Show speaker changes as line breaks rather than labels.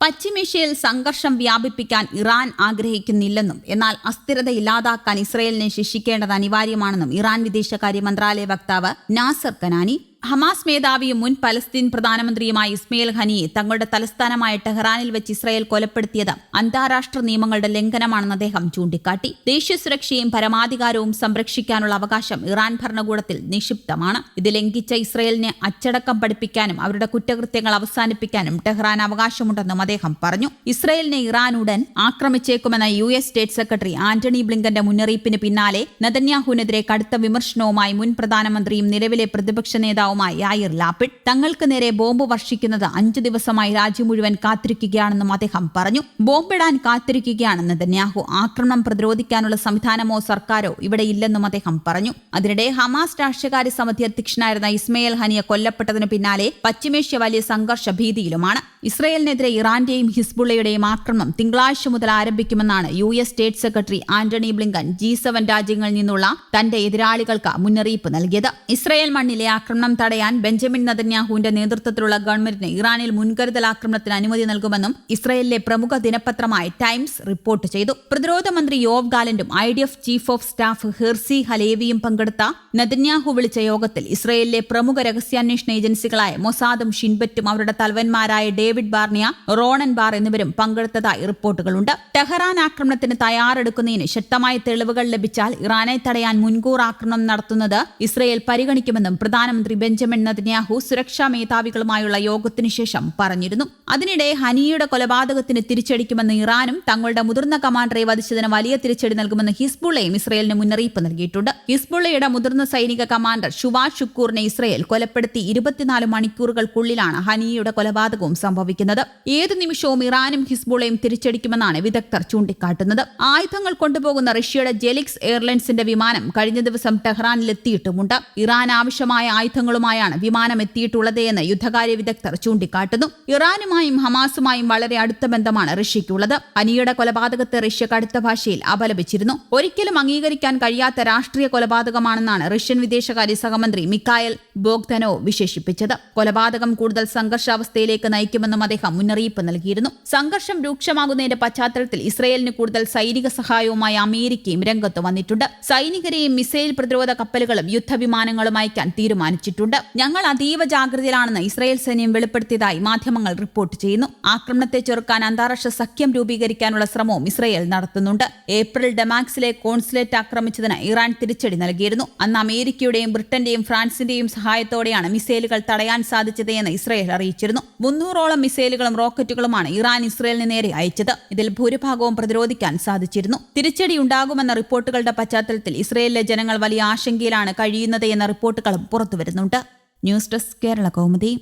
പശ്ചിമേഷ്യയിൽ സംഘർഷം വ്യാപിപ്പിക്കാൻ ഇറാൻ ആഗ്രഹിക്കുന്നില്ലെന്നും എന്നാൽ അസ്ഥിരത ഇല്ലാതാക്കാൻ ഇസ്രയേലിനെ ശിക്ഷിക്കേണ്ടത് അനിവാര്യമാണെന്നും ഇറാൻ വിദേശകാര്യ മന്ത്രാലയ വക്താവ് നാസർ കനാനി ഹമാസ് മേധാവിയും മുൻ പലസ്തീൻ പ്രധാനമന്ത്രിയുമായ ഇസ്മയിൽ ഖനിയെ തങ്ങളുടെ തലസ്ഥാനമായ ടെഹ്റാനിൽ വെച്ച് ഇസ്രായേൽ കൊലപ്പെടുത്തിയത് അന്താരാഷ്ട്ര നിയമങ്ങളുടെ ലംഘനമാണെന്ന് അദ്ദേഹം ചൂണ്ടിക്കാട്ടി. ദേശീയ സുരക്ഷയും പരമാധികാരവും സംരക്ഷിക്കാനുള്ള അവകാശം ഇറാൻ ഭരണകൂടത്തിൽ നിക്ഷിപ്തമാണ്. ഇത് ലംഘിച്ച ഇസ്രയേലിനെ അച്ചടക്കം പഠിപ്പിക്കാനും അവരുടെ കുറ്റകൃത്യങ്ങൾ അവസാനിപ്പിക്കാനും ടെഹ്റാൻ അവകാശമുണ്ടെന്നും അദ്ദേഹം പറഞ്ഞു. ഇസ്രയേലിനെ ഇറാൻ ഉടൻ ആക്രമിച്ചേക്കുമെന്ന U S state secretary Antony ബ്ലിങ്കന്റെ മുന്നറിയിപ്പിന് പിന്നാലെ നദന്യാഹുവിനെതിരെ കടുത്ത വിമർശനവുമായി മുൻ പ്രധാനമന്ത്രിയും നിലവിലെ പ്രതിപക്ഷ നേതാവുമായ യായിർ ലാപ്പിഡ് തങ്ങൾക്ക് നേരെ ബോംബ് വർഷിക്കുന്നത് അഞ്ചു ദിവസമായി രാജ്യം മുഴുവൻ കാത്തിരിക്കുകയാണെന്നും അദ്ദേഹം പറഞ്ഞു. ബോംബിടാൻ കാത്തിരിക്കുകയാണെന്ന് നെതന്യാഹു ആക്രമണം പ്രതിരോധിക്കാനുള്ള സംവിധാനമോ സർക്കാരോ ഇവിടെ ഇല്ലെന്നും അദ്ദേഹം പറഞ്ഞു. അതിനിടെ ഹമാസ് രാഷ്ട്രീയകാര്യ സമിതി അധ്യക്ഷനായിരുന്ന ഇസ്മയിൽ ഹനിയ കൊല്ലപ്പെട്ടതിന് പിന്നാലെ പശ്ചിമേഷ്യ വലിയ സംഘർഷ ഭീതിയിലുമാണ്. ഇസ്രയേലിനെതിരെ ഇറാന്റെയും ഹിസ്ബുള്ളയുടെയും ആക്രമണം തിങ്കളാഴ്ച മുതൽ ആരംഭിക്കുമെന്നാണ് U S state secretary Antony Blinken G seven രാജ്യങ്ങളിൽ നിന്നുള്ള തന്റെ എതിരാളികൾക്ക് മുന്നറിയിപ്പ് നൽകിയത്. ഇസ്രയേൽ മണ്ണിലെ ആക്രമണം തടയാൻ ബെഞ്ചമിൻ നദന്യാഹുവിന്റെ നേതൃത്വത്തിലുള്ള ഗവൺമെന്റിന് ഇറാനിൽ മുൻകരുതൽ ആക്രമണത്തിന് അനുമതി നൽകുമെന്നും ഇസ്രയേലിലെ പ്രമുഖ ദിനപത്രമായ ടൈംസ് റിപ്പോർട്ട് ചെയ്തു. പ്രതിരോധ മന്ത്രി Yoav ഗാലന്റും I D F chief of staff Herzi ഹലേവിയും പങ്കെടുത്ത നദന്യാഹു വിളിച്ച യോഗത്തിൽ ഇസ്രയേലിലെ പ്രമുഖ രഹസ്യാന്വേഷണ ഏജൻസികളായ മൊസാദും ഷിൻബറ്റും അവരുടെ തലവന്മാരായ ഡേവിഡ് ബാർണിയ റോണൻ ബാർ എന്നിവരും പങ്കെടുത്തതായി റിപ്പോർട്ടുകളുണ്ട്. ടെഹ്റാൻ ആക്രമണത്തിന് തയ്യാറെടുക്കുന്നതിന് ശക്തമായ തെളിവുകൾ ലഭിച്ചാൽ ഇറാനെ തടയാൻ മുൻകൂർ ആക്രമണം നടത്തുന്നത് ഇസ്രയേൽ പരിഗണിക്കുമെന്നും പ്രധാനമന്ത്രി ബെഞ്ചമിൻ നദന്യാഹു സുരക്ഷാ മേധാവികളുമായുള്ള യോഗത്തിനു ശേഷം പറഞ്ഞിരുന്നു. അതിനിടെ ഹനിയുടെ കൊലപാതകത്തിന് തിരിച്ചടിക്കുമെന്ന് ഇറാനും തങ്ങളുടെ മുതിർന്ന കമാൻഡറെ വധിച്ചതിന് വലിയ തിരിച്ചടി നൽകുമെന്ന് ഹിസ്ബുള്ളയും ഇസ്രയേലിന് മുന്നറിയിപ്പ് നൽകിയിട്ടുണ്ട്. ഹിസ്ബുള്ളയുടെ മുതിർന്ന സൈനിക കമാൻഡർ ഷുവാ ഷുക്കൂറിനെ ഇസ്രയേൽ കൊലപ്പെടുത്തി ഇരുപത്തിനാല് മണിക്കൂറുകൾക്കുള്ളിലാണ് ഹനിയുടെ കൊലപാതകവും സംഭവിക്കുന്നത്. ഏതു നിമിഷവും ഇറാനും ഹിസ്ബുളയും തിരിച്ചടിക്കുമെന്നാണ് വിദഗ്ധർ ചൂണ്ടിക്കാട്ടുന്നത്. ആയുധങ്ങൾ കൊണ്ടുപോകുന്ന റഷ്യയുടെ ജെലിക്സ് എയർലൈൻസിന്റെ വിമാനം കഴിഞ്ഞ ദിവസം ടെഹ്റാനിലെത്തിയിട്ടുമുണ്ട്. ഇറാൻ ആവശ്യമായ ആയുധങ്ങളുമായാണ് വിമാനം എത്തിയിട്ടുള്ളത് എന്ന് യുദ്ധകാര്യ വിദഗ്ധർ ചൂണ്ടിക്കാട്ടുന്നു. ഇറാനുമായും ഹമാസുമായും വളരെ അടുത്ത ബന്ധമാണ് റഷ്യയ്ക്കുള്ളത്. അനിയുടെ കൊലപാതകത്തെ റഷ്യ കടുത്ത ഭാഷയിൽ അപലപിച്ചിരുന്നു. ഒരിക്കലും അംഗീകരിക്കാൻ കഴിയാത്ത രാഷ്ട്രീയ കൊലപാതകമാണെന്നാണ് റഷ്യൻ വിദേശകാര്യ സഹമന്ത്രി മിക്കായൽ ബോഗ്ദനോ വിശേഷിപ്പിച്ചത്. കൊലപാതകം കൂടുതൽ സംഘർഷാവസ്ഥയിലേക്ക് നയിക്കുമെന്നും അദ്ദേഹം മുന്നറിയിപ്പ് നൽകിയിരുന്നു. സംഘർഷം രൂക്ഷമാകുന്നതിന്റെ പശ്ചാത്തലത്തിൽ ഇസ്രയേലിന് കൂടുതൽ സൈനിക സഹായവുമായി അമേരിക്കയും രംഗത്ത് വന്നിട്ടുണ്ട്. സൈനികരെയും മിസൈൽ പ്രതിരോധ കപ്പലുകളും യുദ്ധവിമാനങ്ങളും അയക്കാൻ തീരുമാനിച്ചിട്ടുണ്ട്. ഞങ്ങൾ അതീവ ജാഗ്രതയിലാണെന്ന് ഇസ്രയേൽ സൈന്യം വെളിപ്പെടുത്തിയതായി മാധ്യമങ്ങൾ റിപ്പോർട്ട് ചെയ്യുന്നു. ആക്രമണത്തെ ചെറുക്കാൻ അന്താരാഷ്ട്ര സഖ്യം രൂപീകരിക്കാനുള്ള ശ്രമവും ഇസ്രയേൽ നടത്തുന്നുണ്ട്. ഏപ്രിൽ ഡെമാക്സിലെ കോൺസുലേറ്റ് ആക്രമിച്ചതിന് ഇറാൻ തിരിച്ചടി നൽകിയിരുന്നു. അന്ന് അമേരിക്കയുടെയും ബ്രിട്ടന്റെയും ഫ്രാൻസിന്റെയും സഹായത്തോടെയാണ് മിസൈലുകൾ തടയാൻ സാധിച്ചത് എന്ന് ഇസ്രയേൽ അറിയിച്ചിരുന്നു. മുന്നൂറോളം മിസൈലുകളും റോക്കറ്റുകളുമാണ് ഇറാൻ ഇസ്രയേലിന് നേരെ അയച്ചത്. ഇതിൽ ഭൂരിഭാഗവും പ്രതിരോധിക്കാൻ സാധിച്ചിരുന്നു. തിരിച്ചടി ഉണ്ടാകുമെന്ന റിപ്പോർട്ടുകളുടെ പശ്ചാത്തലത്തിൽ ഇസ്രയേലിലെ ജനങ്ങൾ വലിയ ആശങ്കയിലാണ് കഴിയുന്നത് എന്ന റിപ്പോർട്ടുകളും പുറത്തുവരുന്നുണ്ട്. News desk Kerala Kaumudi.